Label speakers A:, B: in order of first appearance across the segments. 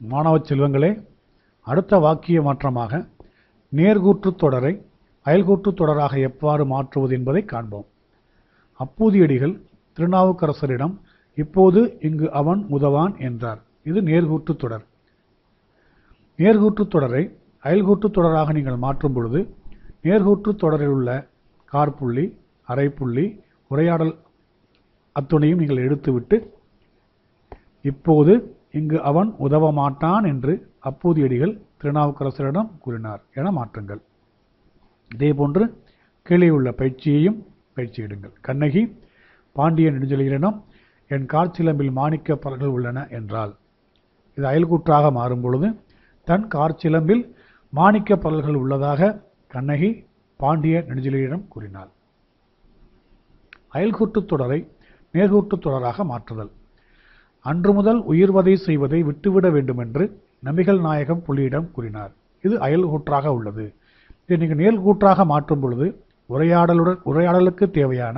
A: மாணவ செல்வங்களே அடுத்த வாக்கிய மாற்றமாக நேர்கூற்றுத் தொடரை அயல்கூற்று தொடராக எவ்வாறு மாற்றுவது என்பதை காண்போம். அப்பூதியடிகள் திருநாவுக்கரசரிடம் இப்போது இங்கு அவன் உதவான் என்றார். இது நேர்கூற்றுத் தொடர். நேர்கூற்றுத் தொடரை அயல்கூற்று தொடராக நீங்கள் மாற்றும் பொழுது நேர்கூற்றுத் தொடரில் உள்ள கார்புள்ளி அரைப்புள்ளி உரையாடல் அத்துணையும் நீங்கள் எடுத்துவிட்டு இப்போது இங்கு அவன் உதவ மாட்டான் என்று அப்பூதியடிகள் திருநாவுக்கரசரிடம் கூறினார் என மாற்றுங்கள். இதேபோன்று கீழே உள்ள பயிற்சியையும் பயிற்சியிடுங்கள். கண்ணகி பாண்டிய நெடுஞ்செழியனிடம் என் கார்ச்சிலம்பில் மாணிக்க பலர்கள் உள்ளன என்றால் இது அயல்கூற்றாக மாறும் பொழுது தன் கார்ச்சிலம்பில் மாணிக்க பலர்கள் உள்ளதாக கண்ணகி பாண்டிய நெடுஞ்செழியனிடம் கூறினாள். அயல்கூட்டுத் தொடரை நேர்கூட்டுத் தொடராக மாற்றுதல். அன்று முதல் உயிர்வதை செய்வதை விட்டுவிட வேண்டுமென்று நபிகள் நாயகம் புலியிடம் கூறினார். இது அயல்கூற்றாக உள்ளது. இதை நீங்கள் நேர்கூற்றாக மாற்றும் பொழுது உரையாடலுடன் உரையாடலுக்கு தேவையான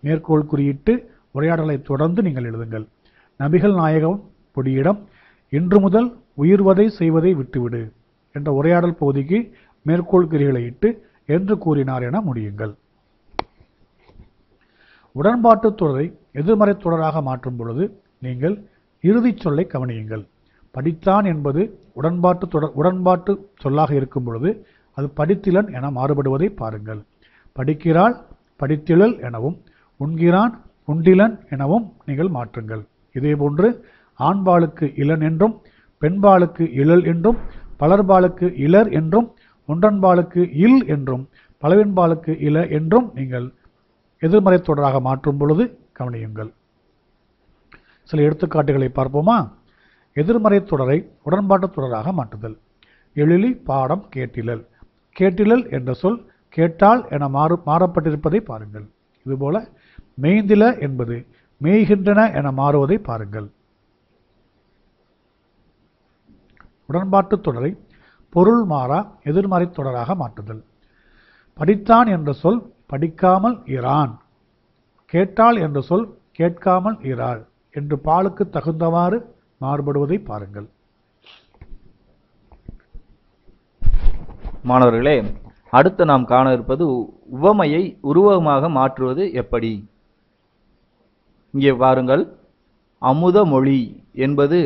A: மேற்கோள் குறியிட்டு உரையாடலை தொடர்ந்து நீங்கள் எழுதுங்கள். நபிகள் நாயகம் பொடியிடம் இன்று முதல் உயிர்வதை செய்வதை விட்டுவிடு என்ற உரையாடல் பகுதிக்கு மேற்கோள் குறிகளை இட்டு என்று கூறினார் என முடியுங்கள். உடன்பாட்டுத் தொடரை எதிர்மறைத் தொடராக மாற்றும் பொழுது நீங்கள் இறுதிச் சொல்லை கவனியுங்கள். படித்தான் என்பது உடன்பாட்டு தொடர் உடன்பாட்டு சொல்லாக இருக்கும் பொழுது அது படித்திலன் என மாறுபடுவதை பாருங்கள். படிக்கிறாள் படித்திழல் எனவும் உண்கிறான் உண்டிலன் எனவும் நீங்கள் மாற்றுங்கள். இதேபோன்று ஆண்பாளுக்கு இளன் என்றும் பெண்பாளுக்கு இழல் என்றும் பலர்பாளுக்கு இளர் என்றும் ஒன்றன்பாளுக்கு இல் என்றும் பலவின்பாளுக்கு இல என்றும் நீங்கள் எதிர்மறை தொடராக மாற்றும் பொழுது கவனியுங்கள். சில எடுத்துக்காட்டுகளை பார்ப்போமா? எதிர்மறை தொடரை உடன்பாட்டு தொடராக மாற்றுதல். எழிலி பாடம் கேட்டிலல். கேட்டிலல் என்ற சொல் கேட்டால் என மாறு மாறப்பட்டிருப்பதை பாருங்கள். இதுபோல மெய்ந்தில என்பது மேய்கின்றன என மாறுவதை பாருங்கள். உடன்பாட்டு தொடரை பொருள் மாறா எதிர்மறை தொடராக மாற்றுதல். படித்தான் என்ற சொல் படிக்காமல் இரான் கேட்டாள் என்ற சொல் கேட்காமல் இராள் என்று பாலுக்கு தகுந்தவாறு மாறுபடுவதை பாருங்கள்.
B: மாணவர்களே அடுத்து நாம் காண இருப்பது உவமையை உருவகமாக மாற்றுவது எப்படி? இங்கே பாருங்கள். அமுத மொழி என்பது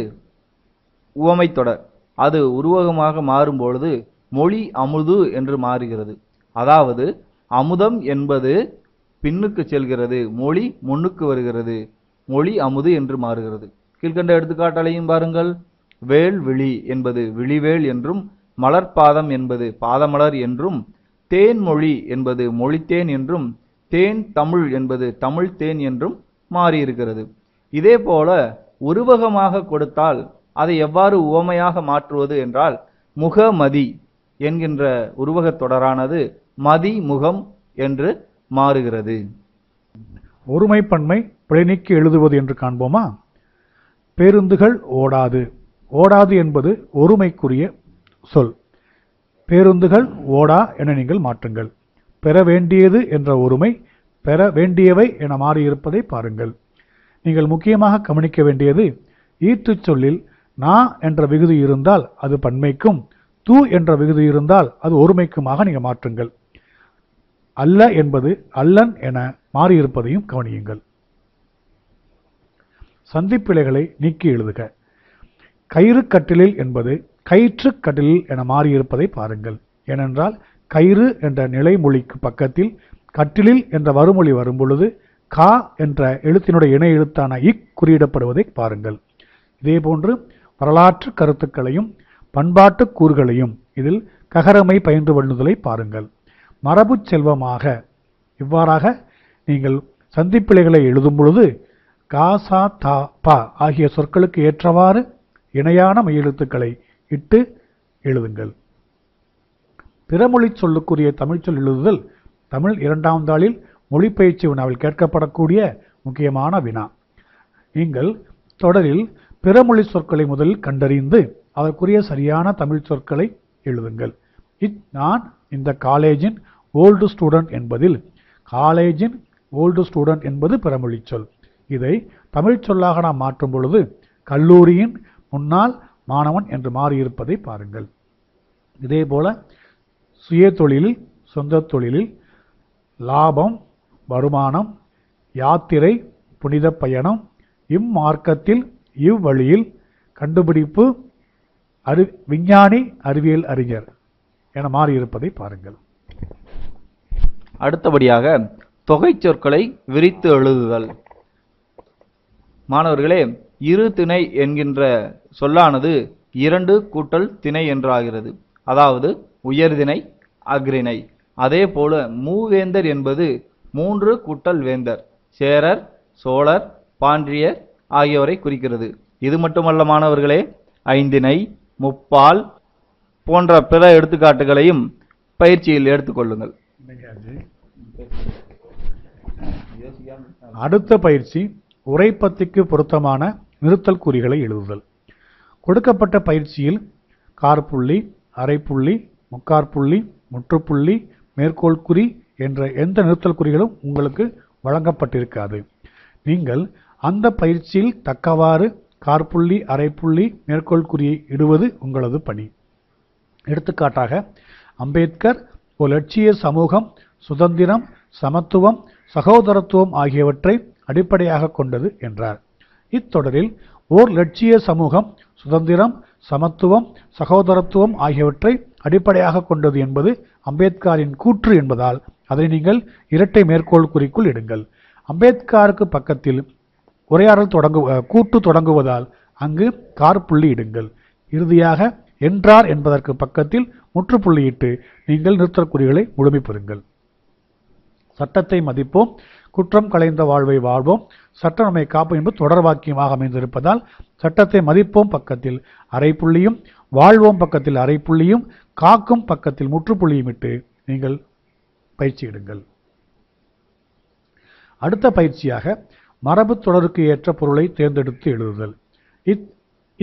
B: உவமை தொடர். அது உருவகமாக மாறும்பொழுது மொழி அமுது என்று மாறுகிறது. அதாவது அமுதம் என்பது பின்னுக்கு செல்கிறது மொழி முன்னுக்கு வருகிறது. மொழி அமுது என்று மாறுகிறது. கீழ்கண்ட எடுத்துக்காட்டலையும் பாருங்கள். வேல் விழி என்பது விழிவேல் என்றும் மலர்பாதம் என்பது பாதமலர் என்றும் தேன்மொழி என்பது மொழித்தேன் என்றும் தேன் தமிழ் என்பது தமிழ் தேன் என்றும் மாறியிருக்கிறது. இதே போல உருவகமாக கொடுத்தால் அதை எவ்வாறு உவமையாக மாற்றுவது என்றால் முகமதி என்கின்ற உருவகத் தொடரானது மதி முகம் என்று மாறுகிறது.
A: ஒருமைப்பன்மை பிழைநீக்கி எழுதுவது என்று காண்போமா? பேருந்துகள் ஓடாது. ஓடாது என்பது ஒருமைக்குரிய சொல். பேருந்துகள் ஓடா என நீங்கள் மாற்றுங்கள். பெற வேண்டியது என்ற ஒருமை பெற வேண்டியவை என மாறியிருப்பதை பாருங்கள். நீங்கள் முக்கியமாக கவனிக்க வேண்டியது ஈற்றுச் சொல்லில் நா என்ற விகுதி இருந்தால் அது பன்மைக்கும் தூ என்ற விகுதி இருந்தால் அது ஒருமைக்குமாக நீங்கள் மாற்றுங்கள். அல்ல என்பது அல்லன் என மாறியிருப்பதையும் கவனியுங்கள். சந்திப்பிழைகளை நீக்கி எழுதுக. கயிறு கட்டிலில் என்பது கயிற்று கட்டிலில் என மாறியிருப்பதை பாருங்கள். ஏனென்றால் கயிறு என்ற நிலைமொழிக்கு பக்கத்தில் கட்டிலில் என்ற வறுமொழி வரும்பொழுது கா என்ற எழுத்தினுடைய இணை எழுத்தான இக் குறியிடப்படுவதை பாருங்கள். இதேபோன்று வரலாற்று கருத்துக்களையும் பண்பாட்டு கூறுகளையும் இதில் ககரமை பயின்று வள்ளுதலை பாருங்கள். மரபு செல்வமாக இவ்வாறாக நீங்கள் சந்திப்பிழைகளை எழுதும் பொழுது காசா தா பா ஆகிய சொற்களுக்கு ஏற்றவாறு இணையான மெய்யெழுத்துக்களை இட்டு எழுதுங்கள். பிறமொழி சொல்லுக்குரிய தமிழ்ச்சொல் எழுதுதல் தமிழ் இரண்டாம் தாளில் மொழிப்பயிற்சி வினாவில் கேட்கப்படக்கூடிய முக்கியமான வினா. நீங்கள் தொடரில் பிறமொழி சொற்களை முதலில் கண்டறிந்து அதற்குரிய சரியான தமிழ் சொற்களை எழுதுங்கள். இத் நான் இந்த காலேஜின் ஓல்டு ஸ்டூடெண்ட் என்பதில் காலேஜின் ஓல்டு ஸ்டூடெண்ட் என்பது பிறமொழி சொல். இதை தமிழ் சொல்லாக நாம் மாற்றும் பொழுது கல்லூரியின் முன்னாள் மாணவன் என்று மாறியிருப்பதை பாருங்கள். இதேபோல சுய தொழிலில் சொந்த தொழிலில் லாபம் வருமானம் யாத்திரை புனித பயணம் இம்மார்க்கத்தில் இவ்வழியில் கண்டுபிடிப்பு அறி விஞ்ஞானி அறிவியல் அறிஞர் என மாறியிருப்பதை பாருங்கள்.
B: அடுத்தபடியாக தொகை சொற்களை விரித்து எழுதுதல். மாணவர்களே இரு திணை என்கின்ற சொல்லானது இரண்டு கூட்டல் திணை என்றாகிறது. அதாவது உயர்திணை அக்ரிணை அதே போல மூவேந்தர் என்பது மூன்று கூட்டல் வேந்தர் சேரர் சோழர் பாண்டியர் ஆகியோரை குறிக்கிறது. இது மட்டுமல்ல மாணவர்களே ஐந்திணை முப்பால் போன்ற பிற எடுத்துக்காட்டுகளையும் பயிற்சியில் எடுத்துக்கொள்ளுங்கள்
A: அடுத்த பயிற்சி உரைப்பத்திக்கு பொருத்தமான நிறுத்தல் குறிகளை எழுதுதல். கொடுக்கப்பட்ட பயிற்சியில் கார்புள்ளி அரைப்புள்ளி முக்காற்புள்ளி முற்றுப்புள்ளி மேற்கோள் குறி என்ற எந்த நிறுத்தல் குறிகளும் உங்களுக்கு வழங்கப்பட்டிருக்காது. நீங்கள் அந்த பயிற்சியில் தக்கவாறு கார்புள்ளி அரைப்புள்ளி மேற்கோள் குறியை இடுவது உங்களது பணி. எடுத்துக்காட்டாக அம்பேத்கர் ஒரு லட்சிய சமூகம் சுதந்திரம் சமத்துவம் சகோதரத்துவம் ஆகியவற்றை அடிப்படையாக கொண்டது என்றார். இத்தொடரில் ஓர் லட்சிய சமூகம் சுதந்திரம் சமத்துவம் சகோதரத்துவம் ஆகியவற்றை அடிப்படையாக கொண்டது என்பது அம்பேத்கரின் கூற்று என்பதால் அதை நீங்கள் இரட்டை மேற்கோள் குறிக்குள் இடுங்கள். அம்பேத்கருக்கு பக்கத்தில் உரையாடல் தொடங்கு கூட்டு தொடங்குவதால் அங்கு கார்புள்ளி இடுங்கள். இறுதியாக என்றார் என்பதற்கு பக்கத்தில் முற்றுப்புள்ளியிட்டு நீங்கள் நிறுத்தற்குறிகளை முழுமை பெறுங்கள். சட்டத்தை மதிப்போம். குற்றம் களைந்த வாழ்வை வாழ்வோம். சட்டம் நம்மை காப்போம் என்பது தொடர் வாக்கியமாக அமைந்திருப்பதால் சட்டத்தை மதிப்போம் பக்கத்தில் அரைப்புள்ளியும் வாழ்வோம் பக்கத்தில் அரைப்புள்ளியும் காக்கும் பக்கத்தில் முற்றுப்புள்ளியும் இட்டு நீங்கள் பயிற்சியிடுங்கள் அடுத்த பயிற்சியாக மரபு தொடருக்கு ஏற்ற பொருளை தேர்ந்தெடுத்து எழுதுதல். இத்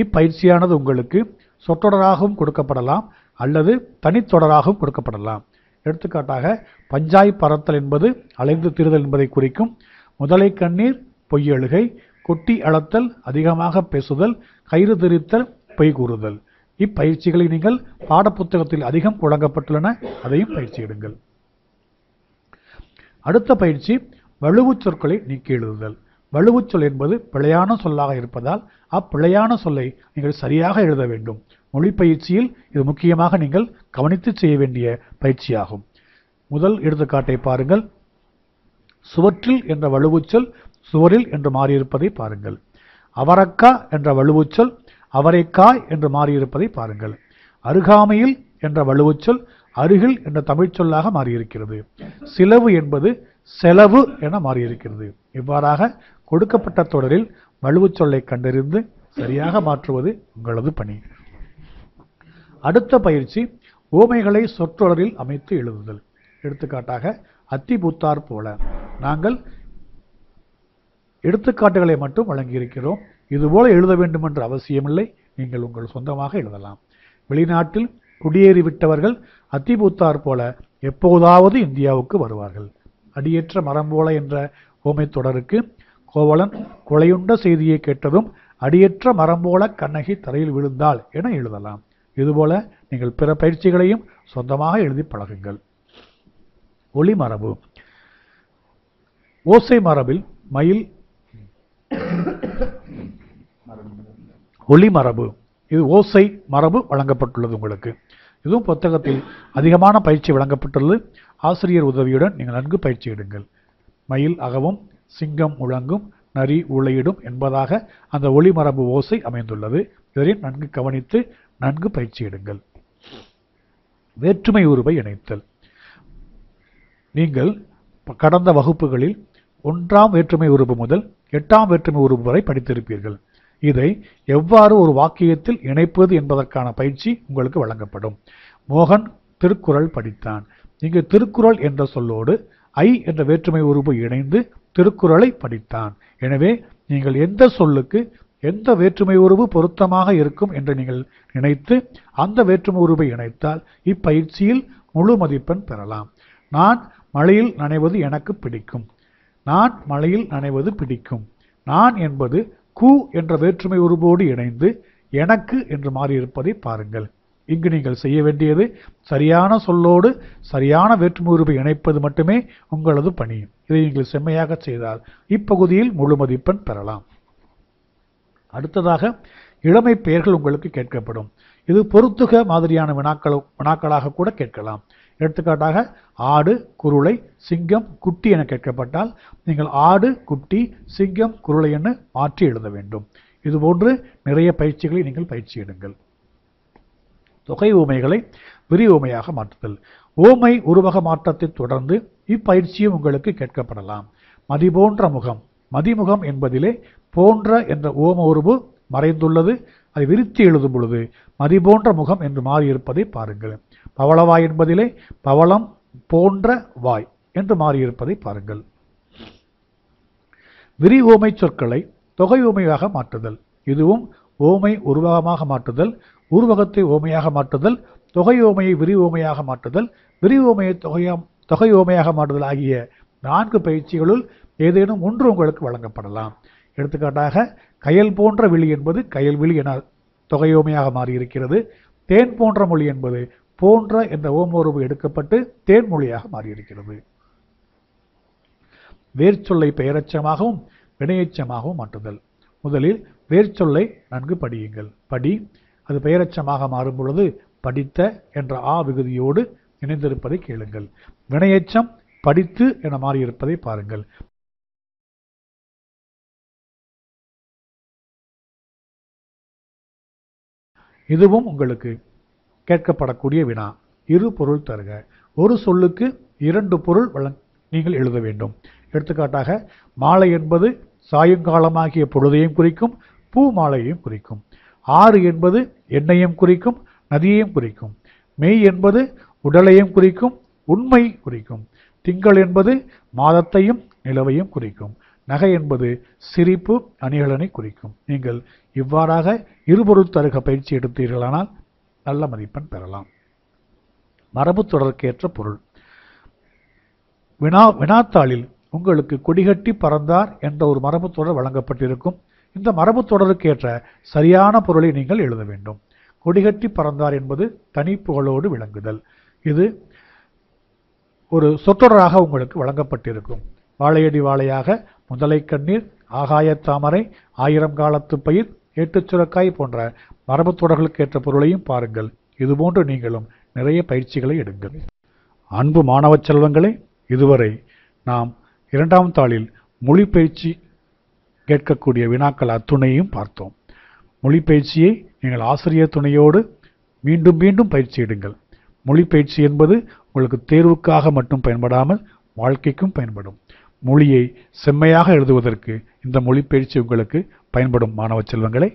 A: இப்பயிற்சியானது உங்களுக்கு சொற்றொடராகவும் கொடுக்கப்படலாம் அல்லது தனித்தொடராகவும் கொடுக்கப்படலாம். எடுத்துக்காட்டாக பஞ்சாய் பறத்தல் என்பது அலைந்து திரிதல் என்பதை குறிக்கும். முதலை கண்ணீர் பொய்யழுகை கொட்டி அளத்தல் அதிகமாக பேசுதல் கயிறு திரித்தல் பொய் கூறுதல். இப்பயிற்சிகளை நீங்கள் பாடப்புத்தகத்தில் அதிகம் வழங்கப்பட்டுள்ளன அதையும் பயிற்சியிடுங்கள் அடுத்த பயிற்சி வலுவு சொற்களை நீக்கி எழுதுதல். வலுவுச் சொல் என்பது பிழையான சொல்லாக இருப்பதால் அப்பிழையான சொல்லை நீங்கள் சரியாக எழுத வேண்டும். மொழி பயிற்சியில் இது முக்கியமாக நீங்கள் கவனித்து செய்ய வேண்டிய பயிற்சியாகும். முதல் எடுத்துக்காட்டை பாருங்கள். சுவற்றில் என்ற வலுவுச்சொல் சுவரில் என்று மாறியிருப்பதை பாருங்கள். அவரக்கா என்ற வலுவுச்சொல் அவரைக்காய் என்று மாறியிருப்பதை பாருங்கள். அருகாமையில் என்ற வலுவுச்சொல் அருகில் என்ற தமிழ்ச்சொல்லாக மாறியிருக்கிறது. சிலவு என்பது செலவு என மாறியிருக்கிறது. இவ்வாறாக கொடுக்கப்பட்ட தொடரில் வலுவுச்சொல்லை கண்டறிந்து சரியாக மாற்றுவது உங்களது பணி. அடுத்த பயிற்சி ஓமைகளை சொற்றொடரில் அமைத்து எழுதுதல். எடுத்துக்காட்டாக அத்திபூத்தார் போல. நாங்கள் எடுத்துக்காட்டுகளை மட்டும் வழங்கியிருக்கிறோம். இதுபோல எழுத வேண்டும் என்ற அவசியமில்லை. நீங்கள் உங்கள் சொந்தமாக எழுதலாம். வெளிநாட்டில் குடியேறிவிட்டவர்கள் அத்திபூத்தார் போல எப்போதாவது இந்தியாவுக்கு வருவார்கள். அடியேற்ற மரம் போல என்ற ஓமை தொடருக்கு கோவலன் கொலையுண்ட செய்தியை கேட்டதும் அடியற்ற மரம் போல கண்ணகி தரையில் விழுந்தாள் என எழுதலாம். இதுபோல நீங்கள் பிற பயிற்சிகளையும் சொந்தமாக எழுதி பழகுங்கள். ஒளி மரபு. ஓசை மரபில் மயில் ஒளி மரபு. இது ஓசை மரபு வழங்கப்பட்டுள்ளது உங்களுக்கு. இதுவும் புத்தகத்தில் அதிகமான பயிற்சி வழங்கப்பட்டுள்ளது. ஆசிரியர் உதவியுடன் நீங்கள் நன்கு பயிற்சி எடுங்கள். மயில் அகவும் சிங்கம் முழங்கும் நரி உளையிடும் என்பதாக அந்த ஒளி மரபு ஓசை அமைந்துள்ளது. இதனை நன்கு கவனித்து நன்கு பயிற்சி எடுங்கள். வேற்றுமை உருவை இணைத்தல். நீங்கள் கடந்த வகுப்புகளில் ஒன்றாம் வேற்றுமை உறுப்பு முதல் எட்டாம் வேற்றுமை உறுப்பு வரை படித்திருப்பீர்கள். இதை எவ்வாறு ஒரு வாக்கியத்தில் இணைப்பது என்பதற்கான பயிற்சி உங்களுக்கு வழங்கப்படும். மோகன் திருக்குறள் படித்தான். இங்கு திருக்குறள் என்ற சொல்லோடு ஐ என்ற வேற்றுமை உறுப்பு இணைந்து திருக்குறளை படித்தான். எனவே நீங்கள் எந்த சொல்லுக்கு எந்த வேற்றுமை உருவு பொருத்தமாக இருக்கும் என்று நீங்கள் நினைத்து அந்த வேற்றுமை உருவை இணைத்தால் இப்பயிற்சியில் முழு மதிப்பெண் பெறலாம். நான் மழையில் நனைவது எனக்கு பிடிக்கும். நான் மழையில் நனைவது பிடிக்கும். நான் என்பது கு என்ற வேற்றுமை உருவோடு இணைந்து எனக்கு என்று மாறியிருப்பதை பாருங்கள். இங்கு நீங்கள் செய்ய வேண்டியது சரியான சொல்லோடு சரியான வேற்றுமை உருவை இணைப்பது மட்டுமே உங்களது பணி. இதை நீங்கள் செம்மையாக செய்தால் இப்பகுதியில் முழு மதிப்பெண் பெறலாம். அடுத்ததாக இளமை பெயர்கள் உங்களுக்கு கேட்கப்படும். இது பொருத்துக மாதிரியான வினாக்கள் வினாக்களாக கூட கேட்கலாம். எடுத்துக்காட்டாக ஆடு குருளை சிங்கம் குட்டி என கேட்கப்பட்டால் நீங்கள் ஆடு குட்டி சிங்கம் குருளை என மாற்றி எழுத வேண்டும். இதுபோன்று நிறைய பயிற்சிகளை நீங்கள் பயிற்சி எடுங்கள். தொகை ஊமைகளை விரி ஊமையாக மாற்றுதல். ஓமை உருவக மாற்றத்தை தொடர்ந்து இப்பயிற்சியும் உங்களுக்கு கேட்கப்படலாம். மதி போன்ற முகம் மதிமுகம் என்பதிலே போன்ற என்ற ஓம உருவு மறைந்துள்ளது. அதை விரித்து எழுதும் பொழுது மதி போன்ற முகம் என்று மாறியிருப்பதை பாருங்கள். பவளவாய் என்பதிலே பவளம் போன்ற வாய் என்று மாறியிருப்பதை பாருங்கள். விரி ஓமை சொற்களை தொகை ஓமையாக மாற்றுதல். இதுவும் ஓமை உருவகமாக மாற்றுதல் உருவகத்தை ஓமையாக மாற்றுதல் தொகை ஓமையை விரி ஓமையாக மாற்றுதல் விரி ஓமையை தொகையா தொகை ஓமையாக மாற்றுதல் ஆகிய நான்கு பயிற்சிகளுள் ஏதேனும் ஒன்று உங்களுக்கு வழங்கப்படலாம். எடுத்துக்காட்டாக கயல் போன்ற விழி என்பது கயல் விழி என தொகையோமையாக மாறியிருக்கிறது. தேன் போன்ற மொழி என்பது போன்ற என்ற ஓமோர்வு எடுக்கப்பட்டு தேன் மொழியாக மாறியிருக்கிறது. வேர்ச்சொல்லை பெயரச்சமாகவும் வினையச்சமாகவும் மாற்றுதல். முதலில் வேர்ச்சொல்லை நன்கு படியுங்கள். படி அது பெயரச்சமாக மாறும் பொழுது படித்த என்ற ஆ விகுதியோடு இணைந்திருப்பதை கேளுங்கள். வினையச்சம் படித்து என மாறியிருப்பதை பாருங்கள். இதுவும் உங்களுக்கு கேட்கப்படக்கூடிய வினா. இரு பொருள் தருக. ஒரு சொல்லுக்கு இரண்டு பொருள் வழங் நீங்கள் எழுத வேண்டும். எடுத்துக்காட்டாக மாலை என்பது சாயங்காலமாகிய பொழுதையும் குறிக்கும் பூ மாலையையும் குறிக்கும். ஆறு என்பது எண்ணெயும் குறிக்கும் நதியையும் குறிக்கும். மெய் என்பது உடலையும் குறிக்கும் உண்மை குறிக்கும். திங்கள் என்பது மாதத்தையும் நிலவையும் குறிக்கும். நகை என்பது சிரிப்பு அணிகலனை குறிக்கும். நீங்கள் இவ்வாறாக இருபொருள் தருக பயிற்சி எடுத்தீர்களானால் நல்ல மதிப்பெண் பெறலாம். மரபு தொடர்க்கேற்ற பொருள். வினா வினாத்தாளில் உங்களுக்கு கொடிகட்டி பறந்தார் என்ற ஒரு மரபு தொடர் வழங்கப்பட்டிருக்கும். இந்த மரபு தொடருக்கேற்ற சரியான பொருளை நீங்கள் எழுத வேண்டும். கொடிகட்டி பறந்தார் என்பது தனிப்புகளோடு விளங்குதல். இது ஒரு சொற்றொடராக உங்களுக்கு வழங்கப்பட்டிருக்கும். வாழையடி வாழையாக முதலை கண்ணீர் ஆகாயத்தாமரை ஆயிரம் காலத்து பயிர் ஏட்டுச் சுரக்காய் போன்ற மரபுத் தொடர்களுக்கு ஏற்ற பொருளையும் பாருங்கள். இதுபோன்று நீங்களும் நிறைய பயிற்சிகளை எடுங்கள். அன்பு மாணவ செல்வங்களே இதுவரை நாம் இரண்டாம் தாளில் மொழி பயிற்சி கேட்கக்கூடிய வினாக்கள் அத்துணையும் பார்த்தோம். மொழி பயிற்சியை நீங்கள் ஆசிரியர் துணையோடு மீண்டும் மீண்டும் பயிற்சியிடுங்கள் மொழி பயிற்சி என்பது உங்களுக்கு தேர்வுக்காக மட்டும் பயன்படாமல் வாழ்க்கைக்கும் பயன்படும். மொழியை செம்மையாக எழுதுவதற்கு இந்த மொழிப்பயிற்சி உங்களுக்கு பயன்படும் மாணவ செல்வங்களை.